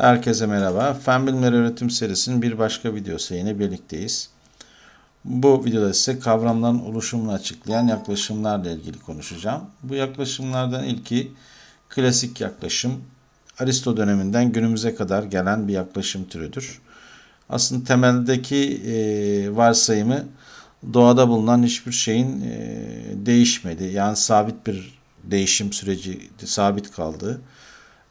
Herkese merhaba. Fen Bilimleri Öğretim serisinin bir başka videosu yine birlikteyiz. Bu videoda ise kavramların oluşumunu açıklayan yaklaşımlarla ilgili konuşacağım. Bu yaklaşımlardan ilki klasik yaklaşım. Aristo döneminden günümüze kadar gelen bir yaklaşım türüdür. Aslında temeldeki e, varsayımı doğada bulunan hiçbir şeyin e, değişmedi. Yani sabit bir değişim süreci sabit kaldığı.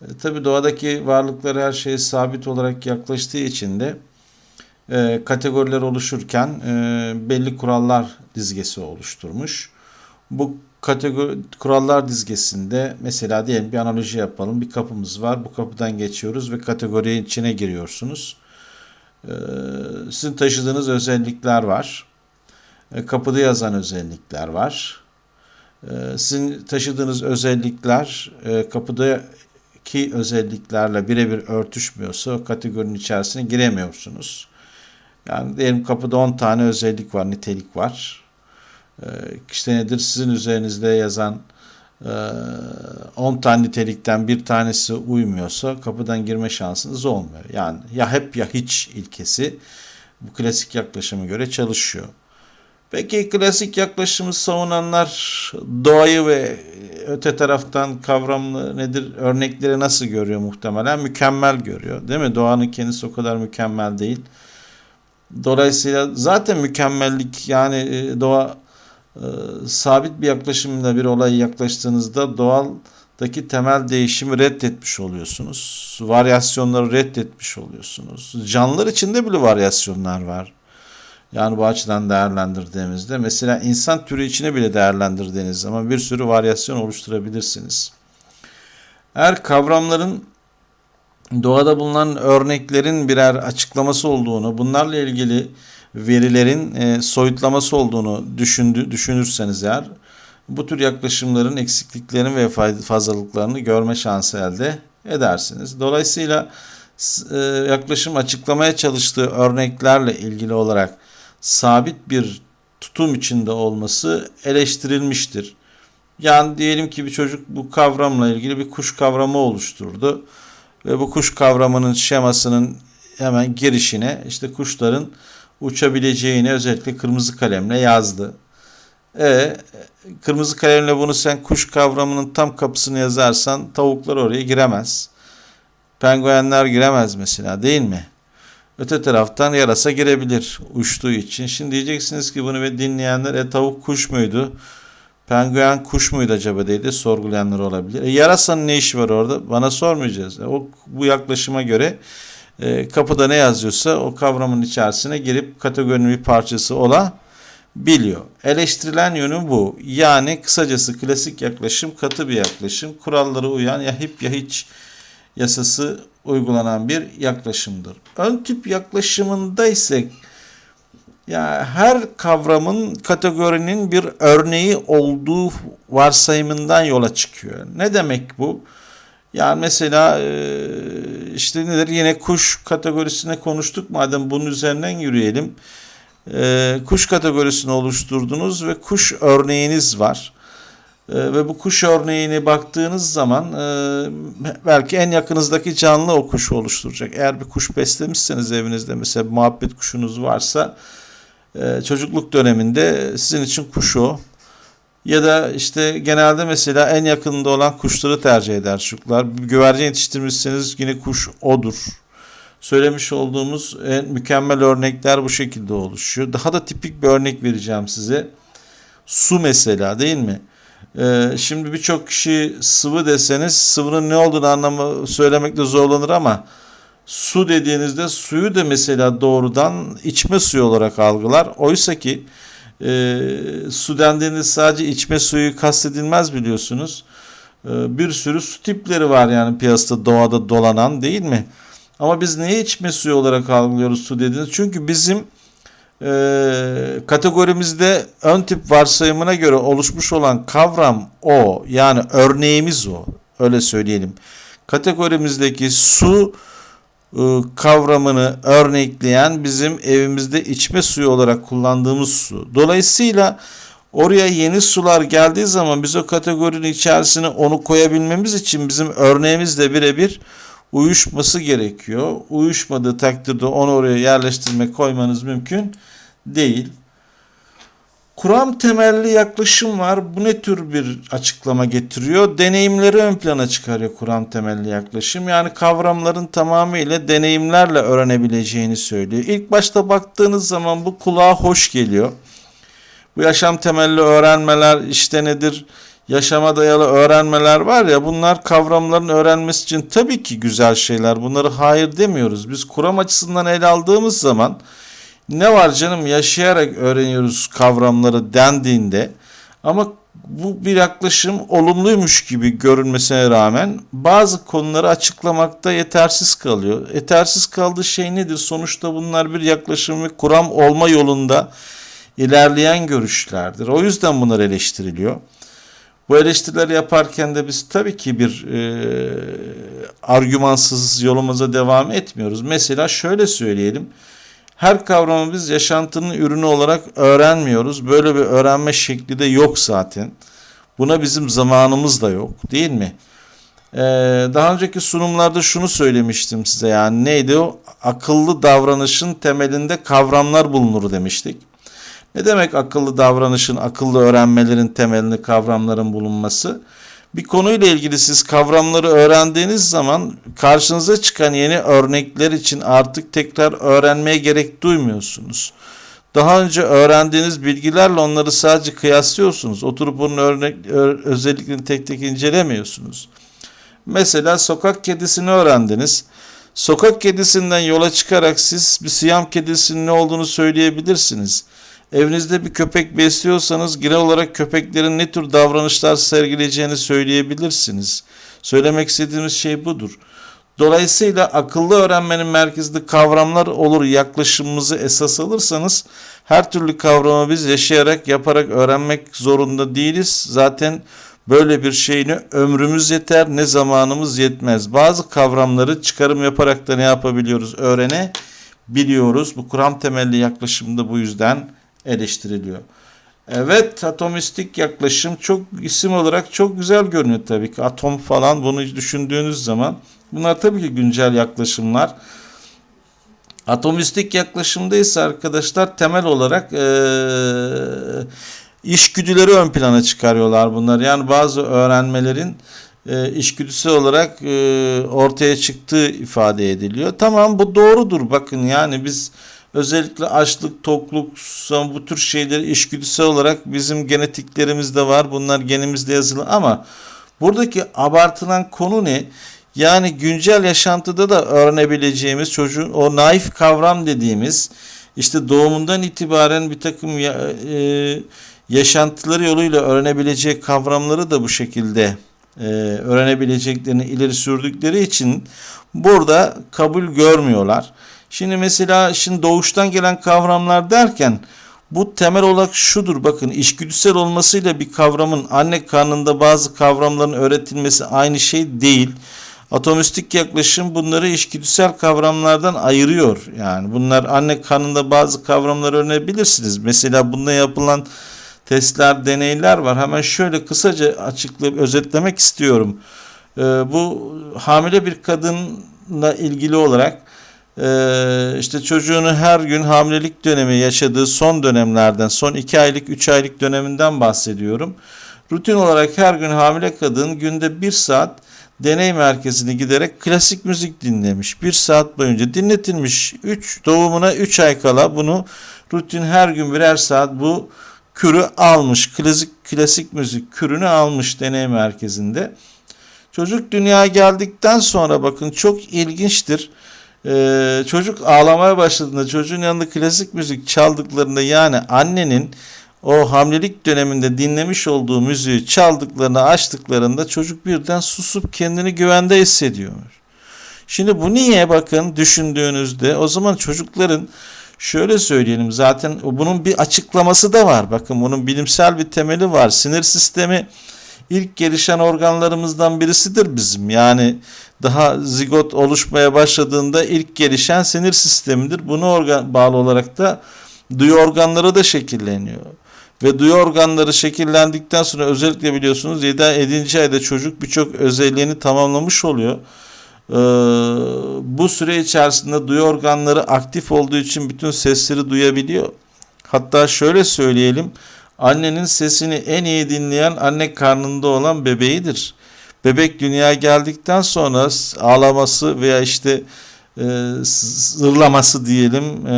E, tabii doğadaki varlıklar her şeye sabit olarak yaklaştığı için de e, kategoriler oluşurken e, belli kurallar dizgesi oluşturmuş. Bu kategori sizin dizgesinde mesela diyelim bir analoji yapalım. Bir kapımız var. Bu kapıdan geçiyoruz ve kategorinin içine giriyorsunuz. E, sizin taşıdığınız özellikler var. E, kapıda yazan özellikler var. E, sizin taşıdığınız özellikler kapıda ki özelliklerle birebir örtüşmüyorsa o kategorinin içerisine giremiyorsunuz. Yani diyelim kapıda 10 tane özellik var, nitelik var. Ee, işte nedir sizin üzerinizde yazan 10 e, tane nitelikten bir tanesi uymuyorsa kapıdan girme şansınız olmuyor. Yani ya hep ya hiç ilkesi bu klasik yaklaşıma göre çalışıyor. Peki klasik yaklaşımı savunanlar doğayı ve öte taraftan kavramlı nedir örnekleri nasıl görüyor muhtemelen? Mükemmel görüyor. Değil mi? Doğanın kendisi o kadar mükemmel değil. Dolayısıyla zaten mükemmellik yani e, doğa e, sabit bir yaklaşımla bir olaya yaklaştığınızda doğaldaki temel değişimi reddetmiş oluyorsunuz. Varyasyonları reddetmiş oluyorsunuz. Canlılar içinde bile varyasyonlar var. Yani bu açıdan değerlendirdiğimizde mesela insan türü içine bile değerlendirdiğiniz zaman bir sürü varyasyon oluşturabilirsiniz. Eğer kavramların doğada bulunan örneklerin birer açıklaması olduğunu, bunlarla ilgili verilerin e, soyutlaması olduğunu düşündü, düşünürseniz eğer bu tür yaklaşımların eksikliklerini ve fazlalıklarını görme şansı elde edersiniz. Dolayısıyla e, yaklaşım açıklamaya çalıştığı örneklerle ilgili olarak sabit bir tutum içinde olması eleştirilmiştir. Yani diyelim ki bir çocuk bu kavramla ilgili bir kuş kavramı oluşturdu ve bu kuş kavramının şemasının hemen girişine işte kuşların uçabileceğini özellikle kırmızı kalemle yazdı. E, kırmızı kalemle bunu sen kuş kavramının tam kapısını yazarsan tavuklar oraya giremez. Penguenler giremez mesela değil mi? Öte taraftan yarasa girebilir uçtuğu için. Şimdi diyeceksiniz ki bunu ve dinleyenler e tavuk kuş muydu? Penguen kuş muydu acaba diye sorgulayanlar olabilir. E, yarasanın ne işi var orada? Bana sormayacağız. E, o bu yaklaşıma göre e, kapıda ne yazıyorsa o kavramın içerisine girip kategorinin bir parçası olabiliyor. Eleştirilen yönü bu. Yani kısacası klasik yaklaşım katı bir yaklaşım. Kurallara uyan ya hip ya hiç yasası uygulanan bir yaklaşımdır. Ön tip yaklaşımında ise ya her kavramın kategorinin bir örneği olduğu varsayımından yola çıkıyor. Ne demek bu? Yani mesela işte nedir yine kuş kategorisine konuştuk madem bunun üzerinden yürüyelim. Kuş kategorisini oluşturdunuz ve kuş örneğiniz var. Ee, ve bu kuş örneğine baktığınız zaman e, belki en yakınızdaki canlı o kuşu oluşturacak. Eğer bir kuş beslemişseniz evinizde mesela muhabbet kuşunuz varsa e, çocukluk döneminde sizin için kuş o. Ya da işte genelde mesela en yakınında olan kuşları tercih eder çocuklar. Bir güvercin yetiştirmişseniz yine kuş odur. Söylemiş olduğumuz en mükemmel örnekler bu şekilde oluşuyor. Daha da tipik bir örnek vereceğim size. Su mesela değil mi? Ee, şimdi birçok kişi sıvı deseniz sıvının ne olduğunu anlamı söylemekte zorlanır ama su dediğinizde suyu da mesela doğrudan içme suyu olarak algılar. Oysa ki e, su dendiğiniz sadece içme suyu kastedilmez biliyorsunuz. E, bir sürü su tipleri var yani piyasada doğada dolanan değil mi? Ama biz neyi içme suyu olarak algılıyoruz su dediğiniz? Çünkü bizim e, kategorimizde ön tip varsayımına göre oluşmuş olan kavram o. Yani örneğimiz o. Öyle söyleyelim. Kategorimizdeki su e, kavramını örnekleyen bizim evimizde içme suyu olarak kullandığımız su. Dolayısıyla oraya yeni sular geldiği zaman biz o kategorinin içerisine onu koyabilmemiz için bizim örneğimizle birebir uyuşması gerekiyor. Uyuşmadığı takdirde onu oraya yerleştirme koymanız mümkün değil. Kuram temelli yaklaşım var. Bu ne tür bir açıklama getiriyor? Deneyimleri ön plana çıkarıyor kuram temelli yaklaşım. Yani kavramların tamamıyla deneyimlerle öğrenebileceğini söylüyor. İlk başta baktığınız zaman bu kulağa hoş geliyor. Bu yaşam temelli öğrenmeler işte nedir? Yaşama dayalı öğrenmeler var ya bunlar kavramların öğrenmesi için tabii ki güzel şeyler. Bunları hayır demiyoruz. Biz kuram açısından ele aldığımız zaman ne var canım yaşayarak öğreniyoruz kavramları dendiğinde ama bu bir yaklaşım olumluymuş gibi görünmesine rağmen bazı konuları açıklamakta yetersiz kalıyor. Yetersiz kaldığı şey nedir? Sonuçta bunlar bir yaklaşım ve kuram olma yolunda ilerleyen görüşlerdir. O yüzden bunlar eleştiriliyor. Bu eleştirileri yaparken de biz tabii ki bir e, argümansız yolumuza devam etmiyoruz. Mesela şöyle söyleyelim. Her kavramı biz yaşantının ürünü olarak öğrenmiyoruz. Böyle bir öğrenme şekli de yok zaten. Buna bizim zamanımız da yok değil mi? Ee, daha önceki sunumlarda şunu söylemiştim size yani neydi o? Akıllı davranışın temelinde kavramlar bulunur demiştik. Ne demek akıllı davranışın, akıllı öğrenmelerin temelinde kavramların bulunması? Bir konuyla ilgili siz kavramları öğrendiğiniz zaman karşınıza çıkan yeni örnekler için artık tekrar öğrenmeye gerek duymuyorsunuz. Daha önce öğrendiğiniz bilgilerle onları sadece kıyaslıyorsunuz. Oturup onun örnek özelliklerini tek tek incelemiyorsunuz. Mesela sokak kedisini öğrendiniz. Sokak kedisinden yola çıkarak siz bir siyam kedisinin ne olduğunu söyleyebilirsiniz. Evinizde bir köpek besliyorsanız genel olarak köpeklerin ne tür davranışlar sergileyeceğini söyleyebilirsiniz. Söylemek istediğimiz şey budur. Dolayısıyla akıllı öğrenmenin merkezinde kavramlar olur yaklaşımımızı esas alırsanız her türlü kavramı biz yaşayarak yaparak öğrenmek zorunda değiliz. Zaten böyle bir şeyini ömrümüz yeter ne zamanımız yetmez. Bazı kavramları çıkarım yaparak da ne yapabiliyoruz öğrenebiliyoruz. Bu kuram temelli yaklaşımda bu yüzden eleştiriliyor. Evet atomistik yaklaşım çok isim olarak çok güzel görünüyor tabii ki. Atom falan bunu düşündüğünüz zaman bunlar tabii ki güncel yaklaşımlar. Atomistik yaklaşımda ise arkadaşlar temel olarak e, işgüdüleri ön plana çıkarıyorlar bunlar. Yani bazı öğrenmelerin e, işgüdüsü olarak e, ortaya çıktığı ifade ediliyor. Tamam bu doğrudur bakın yani biz Özellikle açlık, tokluk, bu tür şeyler işgüdüsel olarak bizim genetiklerimizde var. Bunlar genimizde yazılı ama buradaki abartılan konu ne? Yani güncel yaşantıda da öğrenebileceğimiz çocuğun o naif kavram dediğimiz işte doğumundan itibaren bir takım ya, e, yaşantıları yoluyla öğrenebileceği kavramları da bu şekilde e, öğrenebileceklerini ileri sürdükleri için burada kabul görmüyorlar. Şimdi mesela şimdi doğuştan gelen kavramlar derken bu temel olarak şudur bakın işgüdüsel olmasıyla bir kavramın anne karnında bazı kavramların öğretilmesi aynı şey değil. Atomistik yaklaşım bunları işgüdüsel kavramlardan ayırıyor. Yani bunlar anne karnında bazı kavramları öğrenebilirsiniz. Mesela bunda yapılan testler, deneyler var. Hemen şöyle kısaca açıklayıp özetlemek istiyorum. Ee, bu hamile bir kadınla ilgili olarak işte çocuğunu her gün hamilelik dönemi yaşadığı son dönemlerden, son 2 aylık 3 aylık döneminden bahsediyorum. Rutin olarak her gün hamile kadın günde 1 saat deney merkezine giderek klasik müzik dinlemiş. 1 saat boyunca dinletilmiş. 3 doğumuna 3 ay kala bunu rutin her gün birer saat bu kürü almış. Klasik klasik müzik kürünü almış deney merkezinde. Çocuk dünyaya geldikten sonra bakın çok ilginçtir ee, çocuk ağlamaya başladığında çocuğun yanında klasik müzik çaldıklarında yani annenin o hamilelik döneminde dinlemiş olduğu müziği çaldıklarını açtıklarında çocuk birden susup kendini güvende hissediyor. Şimdi bu niye bakın düşündüğünüzde o zaman çocukların şöyle söyleyelim zaten bunun bir açıklaması da var. Bakın bunun bilimsel bir temeli var. Sinir sistemi ilk gelişen organlarımızdan birisidir bizim. Yani daha zigot oluşmaya başladığında ilk gelişen sinir sistemidir. Bunu organ, bağlı olarak da duyu organları da şekilleniyor. Ve duyu organları şekillendikten sonra özellikle biliyorsunuz 7. 7. ayda çocuk birçok özelliğini tamamlamış oluyor. Ee, bu süre içerisinde duyu organları aktif olduğu için bütün sesleri duyabiliyor. Hatta şöyle söyleyelim. Annenin sesini en iyi dinleyen anne karnında olan bebeğidir. Bebek dünyaya geldikten sonra ağlaması veya işte e, zırlaması diyelim e,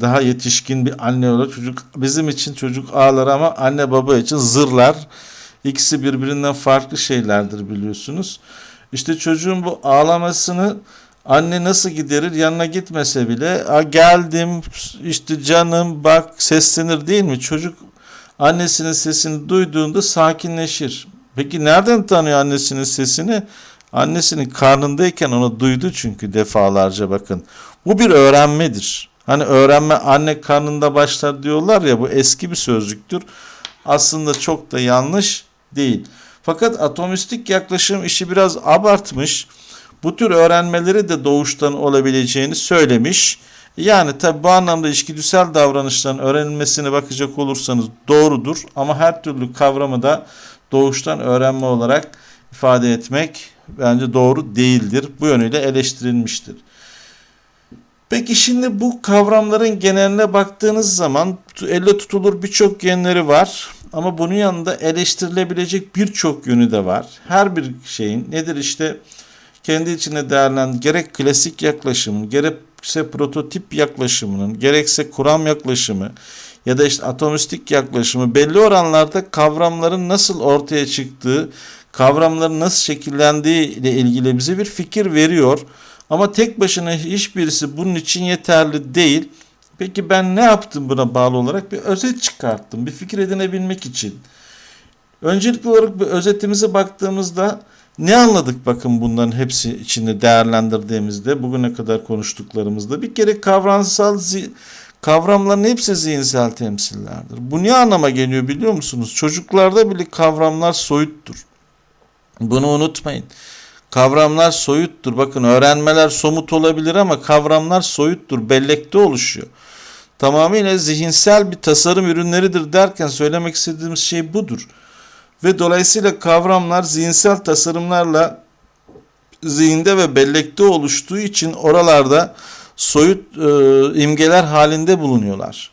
daha yetişkin bir anne olur. Çocuk bizim için çocuk ağlar ama anne baba için zırlar. İkisi birbirinden farklı şeylerdir biliyorsunuz. İşte çocuğun bu ağlamasını anne nasıl giderir yanına gitmese bile geldim işte canım bak seslenir değil mi? Çocuk annesinin sesini duyduğunda sakinleşir. Peki nereden tanıyor annesinin sesini? Annesinin karnındayken onu duydu çünkü defalarca bakın. Bu bir öğrenmedir. Hani öğrenme anne karnında başlar diyorlar ya bu eski bir sözcüktür. Aslında çok da yanlış değil. Fakat atomistik yaklaşım işi biraz abartmış. Bu tür öğrenmeleri de doğuştan olabileceğini söylemiş. Yani tabi bu anlamda içgüdüsel davranışların öğrenilmesine bakacak olursanız doğrudur. Ama her türlü kavramı da doğuştan öğrenme olarak ifade etmek bence doğru değildir. Bu yönüyle eleştirilmiştir. Peki şimdi bu kavramların geneline baktığınız zaman elle tutulur birçok yönleri var. Ama bunun yanında eleştirilebilecek birçok yönü de var. Her bir şeyin nedir işte kendi içine değerlen gerek klasik yaklaşımın, gerekse prototip yaklaşımının, gerekse kuram yaklaşımı ya da işte atomistik yaklaşımı belli oranlarda kavramların nasıl ortaya çıktığı, kavramların nasıl şekillendiği ile ilgili bize bir fikir veriyor. Ama tek başına hiçbirisi bunun için yeterli değil. Peki ben ne yaptım buna bağlı olarak? Bir özet çıkarttım. Bir fikir edinebilmek için. Öncelikli olarak bir özetimize baktığımızda ne anladık bakın bunların hepsi içinde değerlendirdiğimizde bugüne kadar konuştuklarımızda bir kere kavramsal kavramların hepsi zihinsel temsillerdir. Bu ne anlama geliyor biliyor musunuz? Çocuklarda bile kavramlar soyuttur. Bunu unutmayın. Kavramlar soyuttur. Bakın öğrenmeler somut olabilir ama kavramlar soyuttur. Bellekte oluşuyor. Tamamıyla zihinsel bir tasarım ürünleridir derken söylemek istediğimiz şey budur. Ve dolayısıyla kavramlar zihinsel tasarımlarla zihinde ve bellekte oluştuğu için oralarda soyut e, imgeler halinde bulunuyorlar.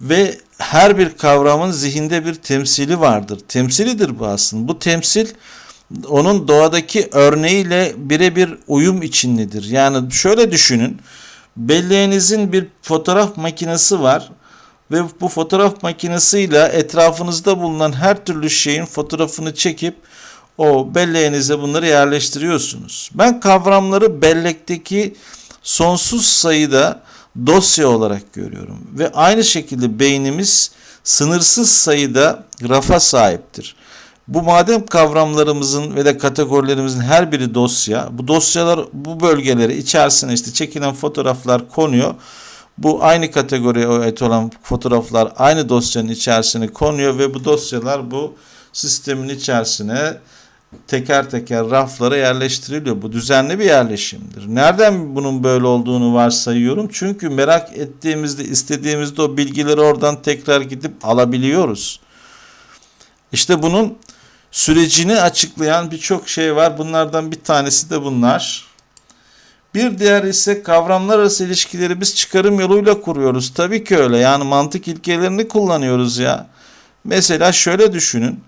Ve her bir kavramın zihinde bir temsili vardır. Temsilidir bu aslında. Bu temsil onun doğadaki örneğiyle birebir uyum içindedir. Yani şöyle düşünün. Belleğinizin bir fotoğraf makinesi var ve bu fotoğraf makinesiyle etrafınızda bulunan her türlü şeyin fotoğrafını çekip o belleğinize bunları yerleştiriyorsunuz. Ben kavramları bellekteki sonsuz sayıda dosya olarak görüyorum ve aynı şekilde beynimiz sınırsız sayıda rafa sahiptir. Bu madem kavramlarımızın ve de kategorilerimizin her biri dosya, bu dosyalar bu bölgeleri içerisine işte çekilen fotoğraflar konuyor. Bu aynı kategoriye ait olan fotoğraflar aynı dosyanın içerisine konuyor ve bu dosyalar bu sistemin içerisine teker teker raflara yerleştiriliyor. Bu düzenli bir yerleşimdir. Nereden bunun böyle olduğunu varsayıyorum? Çünkü merak ettiğimizde, istediğimizde o bilgileri oradan tekrar gidip alabiliyoruz. İşte bunun sürecini açıklayan birçok şey var. Bunlardan bir tanesi de bunlar. Bir diğer ise kavramlar arası ilişkileri biz çıkarım yoluyla kuruyoruz. Tabii ki öyle. Yani mantık ilkelerini kullanıyoruz ya. Mesela şöyle düşünün.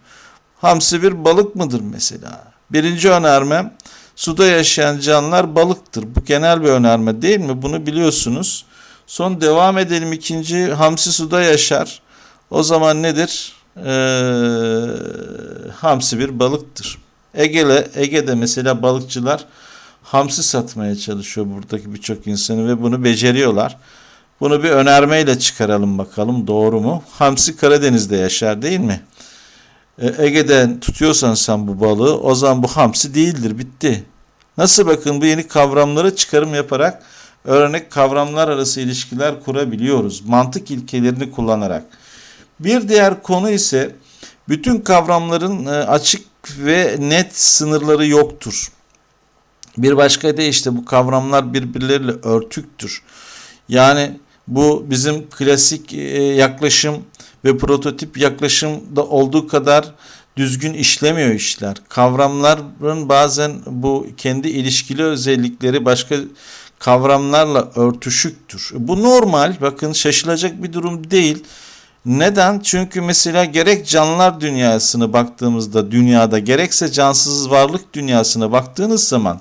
Hamsi bir balık mıdır mesela? Birinci önermem suda yaşayan canlılar balıktır. Bu genel bir önerme değil mi? Bunu biliyorsunuz. Son devam edelim. İkinci hamsi suda yaşar. O zaman nedir? Ee, hamsi bir balıktır. Ege'le Ege'de mesela balıkçılar hamsi satmaya çalışıyor buradaki birçok insanı ve bunu beceriyorlar. Bunu bir önermeyle çıkaralım bakalım doğru mu? Hamsi Karadeniz'de yaşar değil mi? E, Ege'den tutuyorsan sen bu balığı o zaman bu hamsi değildir bitti. Nasıl bakın bu yeni kavramları çıkarım yaparak örnek kavramlar arası ilişkiler kurabiliyoruz. Mantık ilkelerini kullanarak. Bir diğer konu ise bütün kavramların e, açık ve net sınırları yoktur. Bir başka de işte bu kavramlar birbirleriyle örtüktür. Yani bu bizim klasik e, yaklaşım ve prototip yaklaşımda olduğu kadar düzgün işlemiyor işler. Kavramların bazen bu kendi ilişkili özellikleri başka kavramlarla örtüşüktür. Bu normal. Bakın şaşılacak bir durum değil. Neden? Çünkü mesela gerek canlılar dünyasına baktığımızda dünyada gerekse cansız varlık dünyasına baktığınız zaman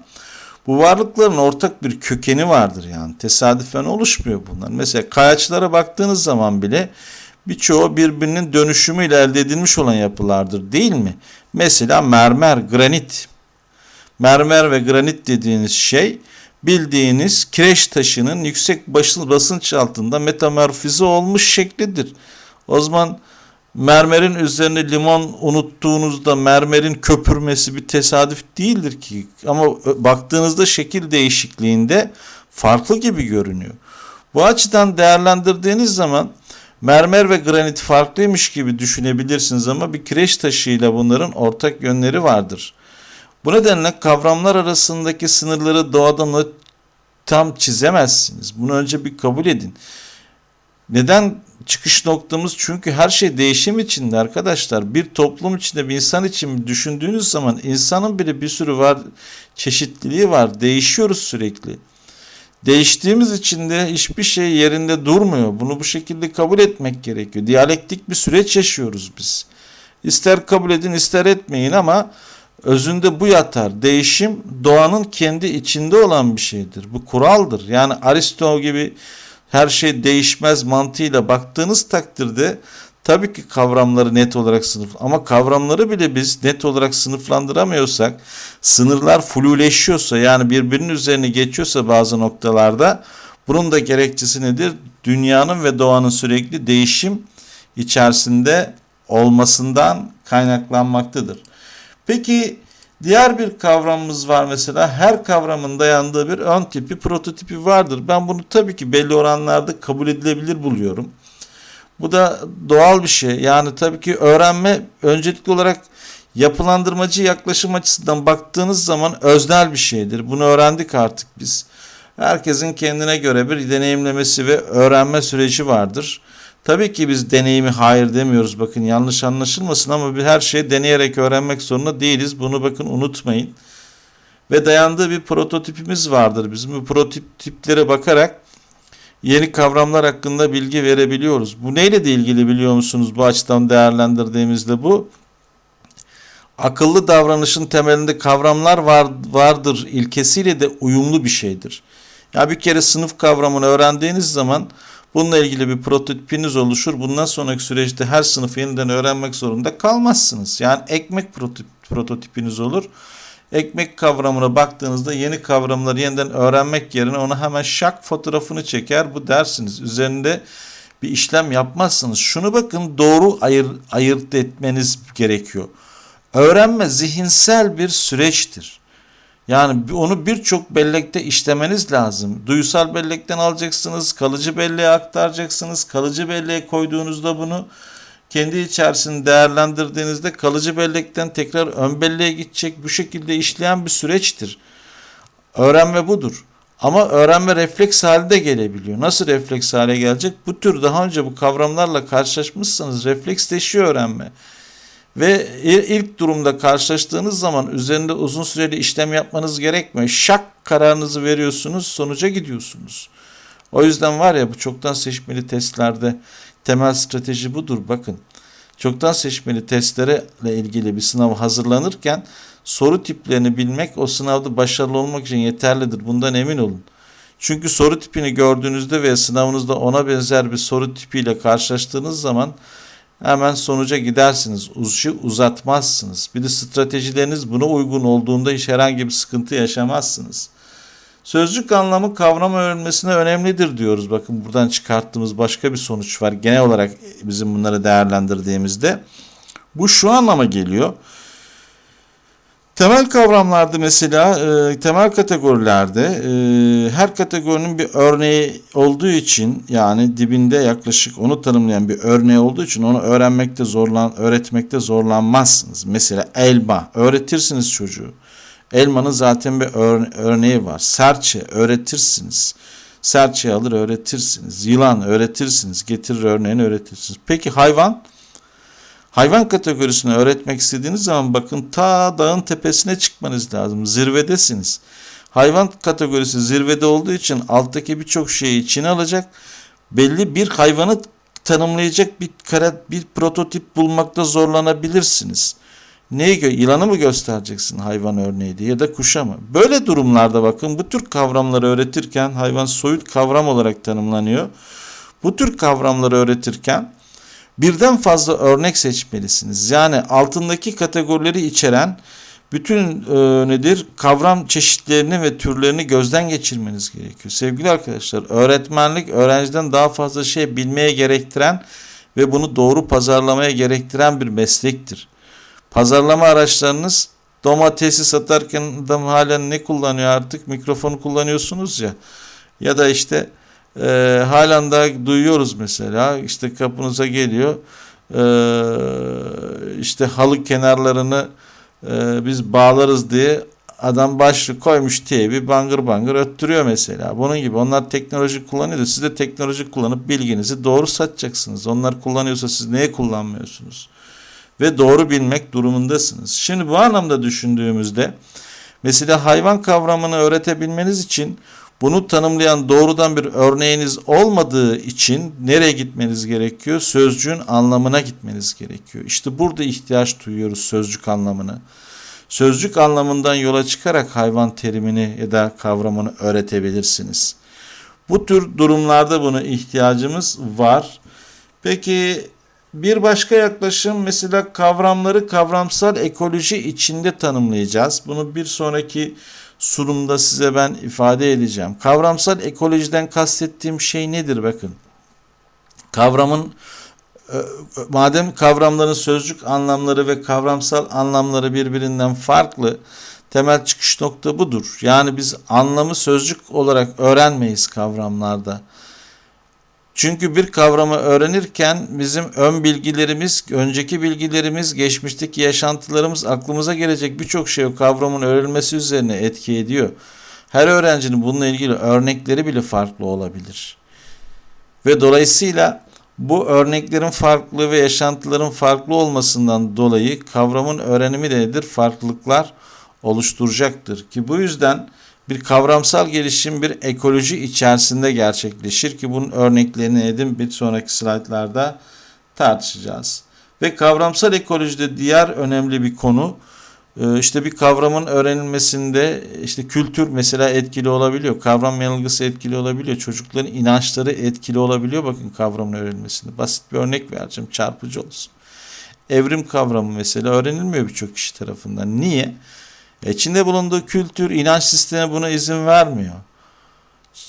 bu varlıkların ortak bir kökeni vardır yani. Tesadüfen oluşmuyor bunlar. Mesela kayaçlara baktığınız zaman bile birçoğu birbirinin dönüşümüyle elde edilmiş olan yapılardır değil mi? Mesela mermer, granit. Mermer ve granit dediğiniz şey bildiğiniz kireç taşının yüksek basınç altında metamorfize olmuş şeklidir. O zaman mermerin üzerine limon unuttuğunuzda mermerin köpürmesi bir tesadüf değildir ki. Ama baktığınızda şekil değişikliğinde farklı gibi görünüyor. Bu açıdan değerlendirdiğiniz zaman mermer ve granit farklıymış gibi düşünebilirsiniz ama bir kireç taşıyla bunların ortak yönleri vardır. Bu nedenle kavramlar arasındaki sınırları doğadan tam çizemezsiniz. Bunu önce bir kabul edin. Neden çıkış noktamız? Çünkü her şey değişim içinde arkadaşlar. Bir toplum içinde bir insan için düşündüğünüz zaman insanın bile bir sürü var çeşitliliği var. Değişiyoruz sürekli. Değiştiğimiz için de hiçbir şey yerinde durmuyor. Bunu bu şekilde kabul etmek gerekiyor. Diyalektik bir süreç yaşıyoruz biz. İster kabul edin ister etmeyin ama özünde bu yatar. Değişim doğanın kendi içinde olan bir şeydir. Bu kuraldır. Yani Aristo gibi her şey değişmez mantığıyla baktığınız takdirde tabii ki kavramları net olarak sınıf ama kavramları bile biz net olarak sınıflandıramıyorsak sınırlar fluleşiyorsa yani birbirinin üzerine geçiyorsa bazı noktalarda bunun da gerekçesi nedir? Dünyanın ve doğanın sürekli değişim içerisinde olmasından kaynaklanmaktadır. Peki diğer bir kavramımız var mesela her kavramın dayandığı bir ön tipi prototipi vardır. Ben bunu tabii ki belli oranlarda kabul edilebilir buluyorum. Bu da doğal bir şey. Yani tabii ki öğrenme öncelikli olarak yapılandırmacı yaklaşım açısından baktığınız zaman öznel bir şeydir. Bunu öğrendik artık biz. Herkesin kendine göre bir deneyimlemesi ve öğrenme süreci vardır. Tabii ki biz deneyimi hayır demiyoruz. Bakın yanlış anlaşılmasın ama bir her şeyi deneyerek öğrenmek zorunda değiliz. Bunu bakın unutmayın. Ve dayandığı bir prototipimiz vardır. Bizim bu prototiplere bakarak yeni kavramlar hakkında bilgi verebiliyoruz. Bu neyle de ilgili biliyor musunuz bu açıdan değerlendirdiğimizde bu? Akıllı davranışın temelinde kavramlar var, vardır ilkesiyle de uyumlu bir şeydir. Ya bir kere sınıf kavramını öğrendiğiniz zaman bununla ilgili bir prototipiniz oluşur. Bundan sonraki süreçte her sınıfı yeniden öğrenmek zorunda kalmazsınız. Yani ekmek prototipiniz olur ekmek kavramına baktığınızda yeni kavramları yeniden öğrenmek yerine ona hemen şak fotoğrafını çeker bu dersiniz. Üzerinde bir işlem yapmazsınız. Şunu bakın doğru ayır, ayırt etmeniz gerekiyor. Öğrenme zihinsel bir süreçtir. Yani onu birçok bellekte işlemeniz lazım. Duysal bellekten alacaksınız, kalıcı belleğe aktaracaksınız. Kalıcı belleğe koyduğunuzda bunu kendi içerisinde değerlendirdiğinizde kalıcı bellekten tekrar ön belleğe gidecek bu şekilde işleyen bir süreçtir. Öğrenme budur. Ama öğrenme refleks halinde gelebiliyor. Nasıl refleks hale gelecek? Bu tür daha önce bu kavramlarla karşılaşmışsanız refleksleşiyor öğrenme. Ve ilk durumda karşılaştığınız zaman üzerinde uzun süreli işlem yapmanız gerekmiyor. Şak kararınızı veriyorsunuz, sonuca gidiyorsunuz. O yüzden var ya bu çoktan seçmeli testlerde temel strateji budur bakın. Çoktan seçmeli testlere ilgili bir sınav hazırlanırken soru tiplerini bilmek o sınavda başarılı olmak için yeterlidir. Bundan emin olun. Çünkü soru tipini gördüğünüzde ve sınavınızda ona benzer bir soru tipiyle karşılaştığınız zaman hemen sonuca gidersiniz. Uzuşu uzatmazsınız. Bir de stratejileriniz buna uygun olduğunda hiç herhangi bir sıkıntı yaşamazsınız. Sözcük anlamı kavram öğrenmesine önemlidir diyoruz. Bakın buradan çıkarttığımız başka bir sonuç var. Genel olarak bizim bunları değerlendirdiğimizde. Bu şu anlama geliyor. Temel kavramlarda mesela e, temel kategorilerde e, her kategorinin bir örneği olduğu için yani dibinde yaklaşık onu tanımlayan bir örneği olduğu için onu öğrenmekte zorlan öğretmekte zorlanmazsınız. Mesela elba öğretirsiniz çocuğu. Elmanın zaten bir örneği var. Serçe öğretirsiniz. Serçe alır öğretirsiniz. Yılan öğretirsiniz. Getirir örneğini öğretirsiniz. Peki hayvan? Hayvan kategorisini öğretmek istediğiniz zaman bakın ta dağın tepesine çıkmanız lazım. Zirvedesiniz. Hayvan kategorisi zirvede olduğu için alttaki birçok şeyi içine alacak. Belli bir hayvanı tanımlayacak bir kare, bir prototip bulmakta zorlanabilirsiniz. Neyi gö yılanı mı göstereceksin hayvan örneği diye ya da kuşa mı? Böyle durumlarda bakın bu tür kavramları öğretirken hayvan soyut kavram olarak tanımlanıyor. Bu tür kavramları öğretirken birden fazla örnek seçmelisiniz. Yani altındaki kategorileri içeren bütün e, nedir kavram çeşitlerini ve türlerini gözden geçirmeniz gerekiyor. Sevgili arkadaşlar öğretmenlik öğrenciden daha fazla şey bilmeye gerektiren ve bunu doğru pazarlamaya gerektiren bir meslektir. Pazarlama araçlarınız domatesi satarken adam halen ne kullanıyor artık mikrofonu kullanıyorsunuz ya ya da işte e, halen daha duyuyoruz mesela işte kapınıza geliyor e, işte halı kenarlarını e, biz bağlarız diye adam başlık koymuş bir bangır bangır öttürüyor mesela. Bunun gibi onlar teknoloji kullanıyor. Siz de teknoloji kullanıp bilginizi doğru satacaksınız. Onlar kullanıyorsa siz neye kullanmıyorsunuz? Ve doğru bilmek durumundasınız. Şimdi bu anlamda düşündüğümüzde mesela hayvan kavramını öğretebilmeniz için bunu tanımlayan doğrudan bir örneğiniz olmadığı için nereye gitmeniz gerekiyor? Sözcüğün anlamına gitmeniz gerekiyor. İşte burada ihtiyaç duyuyoruz sözcük anlamını. Sözcük anlamından yola çıkarak hayvan terimini ya da kavramını öğretebilirsiniz. Bu tür durumlarda buna ihtiyacımız var. Peki bir başka yaklaşım mesela kavramları kavramsal ekoloji içinde tanımlayacağız. Bunu bir sonraki sunumda size ben ifade edeceğim. Kavramsal ekolojiden kastettiğim şey nedir bakın. Kavramın e, madem kavramların sözcük anlamları ve kavramsal anlamları birbirinden farklı temel çıkış nokta budur. Yani biz anlamı sözcük olarak öğrenmeyiz kavramlarda. Çünkü bir kavramı öğrenirken bizim ön bilgilerimiz, önceki bilgilerimiz, geçmişteki yaşantılarımız, aklımıza gelecek birçok şey o kavramın öğrenilmesi üzerine etki ediyor. Her öğrencinin bununla ilgili örnekleri bile farklı olabilir. Ve dolayısıyla bu örneklerin farklı ve yaşantıların farklı olmasından dolayı kavramın öğrenimi de nedir? Farklılıklar oluşturacaktır. Ki bu yüzden bir kavramsal gelişim bir ekoloji içerisinde gerçekleşir ki bunun örneklerini edin bir sonraki slaytlarda tartışacağız. Ve kavramsal ekolojide diğer önemli bir konu e, işte bir kavramın öğrenilmesinde işte kültür mesela etkili olabiliyor. Kavram yanılgısı etkili olabiliyor. Çocukların inançları etkili olabiliyor bakın kavramın öğrenilmesinde. Basit bir örnek vereceğim çarpıcı olsun. Evrim kavramı mesela öğrenilmiyor birçok kişi tarafından. Niye? İçinde bulunduğu kültür, inanç sistemi buna izin vermiyor.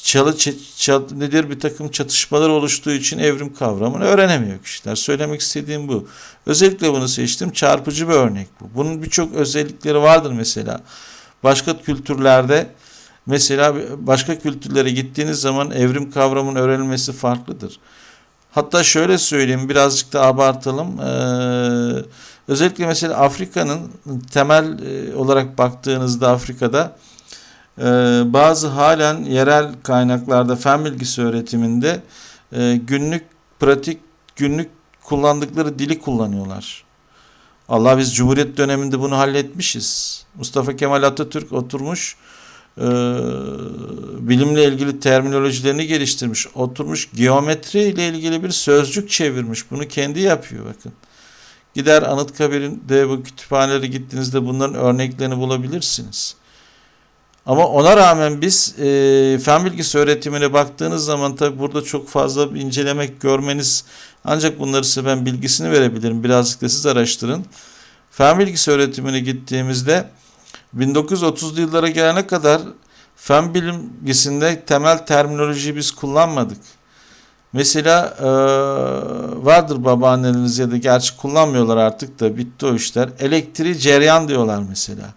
Çalı, çal, nedir bir takım çatışmalar oluştuğu için evrim kavramını öğrenemiyor kişiler. Söylemek istediğim bu. Özellikle bunu seçtim. Çarpıcı bir örnek bu. Bunun birçok özellikleri vardır mesela. Başka kültürlerde mesela başka kültürlere gittiğiniz zaman evrim kavramının öğrenilmesi farklıdır. Hatta şöyle söyleyeyim birazcık da abartalım. Ee, özellikle mesela Afrika'nın temel e, olarak baktığınızda Afrika'da e, bazı halen yerel kaynaklarda fen bilgisi öğretiminde e, günlük pratik günlük kullandıkları dili kullanıyorlar. Allah biz Cumhuriyet döneminde bunu halletmişiz. Mustafa Kemal Atatürk oturmuş e, bilimle ilgili terminolojilerini geliştirmiş. Oturmuş geometri ile ilgili bir sözcük çevirmiş. Bunu kendi yapıyor bakın. Gider Anıtkabir'de bu kütüphanelere gittiğinizde bunların örneklerini bulabilirsiniz. Ama ona rağmen biz e, fen bilgisi öğretimine baktığınız zaman tabi burada çok fazla incelemek, görmeniz ancak bunları size ben bilgisini verebilirim. Birazcık da siz araştırın. Fen bilgisi öğretimine gittiğimizde 1930'lu yıllara gelene kadar fen bilgisinde temel terminolojiyi biz kullanmadık. Mesela e, vardır babaanneleriniz ya da gerçi kullanmıyorlar artık da bitti o işler. Elektriği cereyan diyorlar mesela.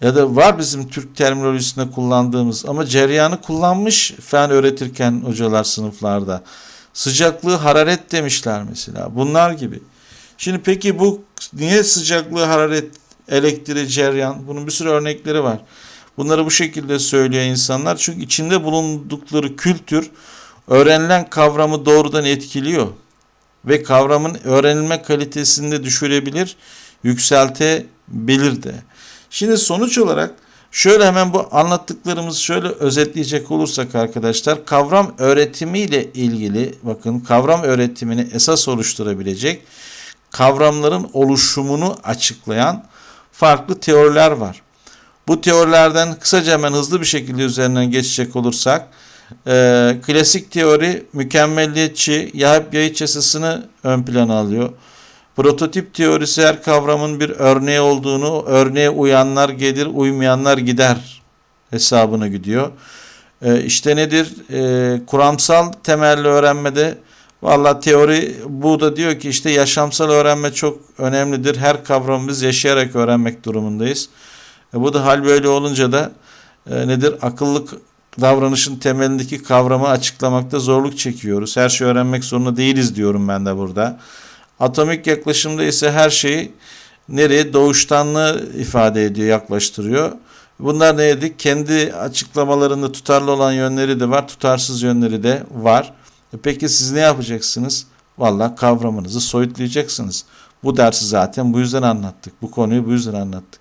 Ya da var bizim Türk terminolojisinde kullandığımız ama cereyanı kullanmış fen öğretirken hocalar sınıflarda. Sıcaklığı hararet demişler mesela. Bunlar gibi. Şimdi peki bu niye sıcaklığı hararet elektriği, ceryan bunun bir sürü örnekleri var. Bunları bu şekilde söylüyor insanlar. Çünkü içinde bulundukları kültür öğrenilen kavramı doğrudan etkiliyor. ve kavramın öğrenilme kalitesini de düşürebilir, yükseltebilir de. Şimdi sonuç olarak şöyle hemen bu anlattıklarımızı şöyle özetleyecek olursak arkadaşlar kavram öğretimiyle ilgili bakın kavram öğretimini esas oluşturabilecek kavramların oluşumunu açıklayan farklı teoriler var. Bu teorilerden kısaca hemen hızlı bir şekilde üzerinden geçecek olursak e, klasik teori mükemmelliyetçi Yahip Yahiç yasasını ön plana alıyor. Prototip teorisi her kavramın bir örneği olduğunu, örneğe uyanlar gelir, uymayanlar gider hesabına gidiyor. E, işte nedir? E, kuramsal temelli öğrenmede valla teori bu da diyor ki işte yaşamsal öğrenme çok önemlidir. Her kavramı biz yaşayarak öğrenmek durumundayız. E, bu da hal böyle olunca da e, nedir? Akıllı davranışın temelindeki kavramı açıklamakta zorluk çekiyoruz. Her şeyi öğrenmek zorunda değiliz diyorum ben de burada. Atomik yaklaşımda ise her şeyi nereye doğuştanlığı ifade ediyor, yaklaştırıyor. Bunlar ne dedik? Kendi açıklamalarında tutarlı olan yönleri de var, tutarsız yönleri de var. E peki siz ne yapacaksınız? Valla kavramınızı soyutlayacaksınız. Bu dersi zaten bu yüzden anlattık. Bu konuyu bu yüzden anlattık.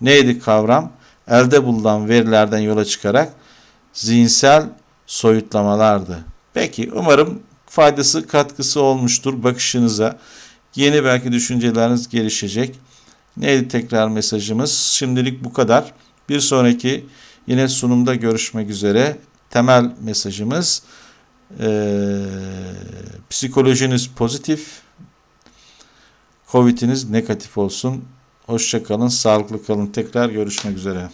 Neydi kavram? Elde bulunan verilerden yola çıkarak zihinsel soyutlamalardı. Peki umarım faydası katkısı olmuştur bakışınıza. Yeni belki düşünceleriniz gelişecek. Neydi tekrar mesajımız? Şimdilik bu kadar. Bir sonraki yine sunumda görüşmek üzere. Temel mesajımız ee, psikolojiniz pozitif, Covid'iniz negatif olsun. Hoşça kalın, sağlıklı kalın. Tekrar görüşmek üzere.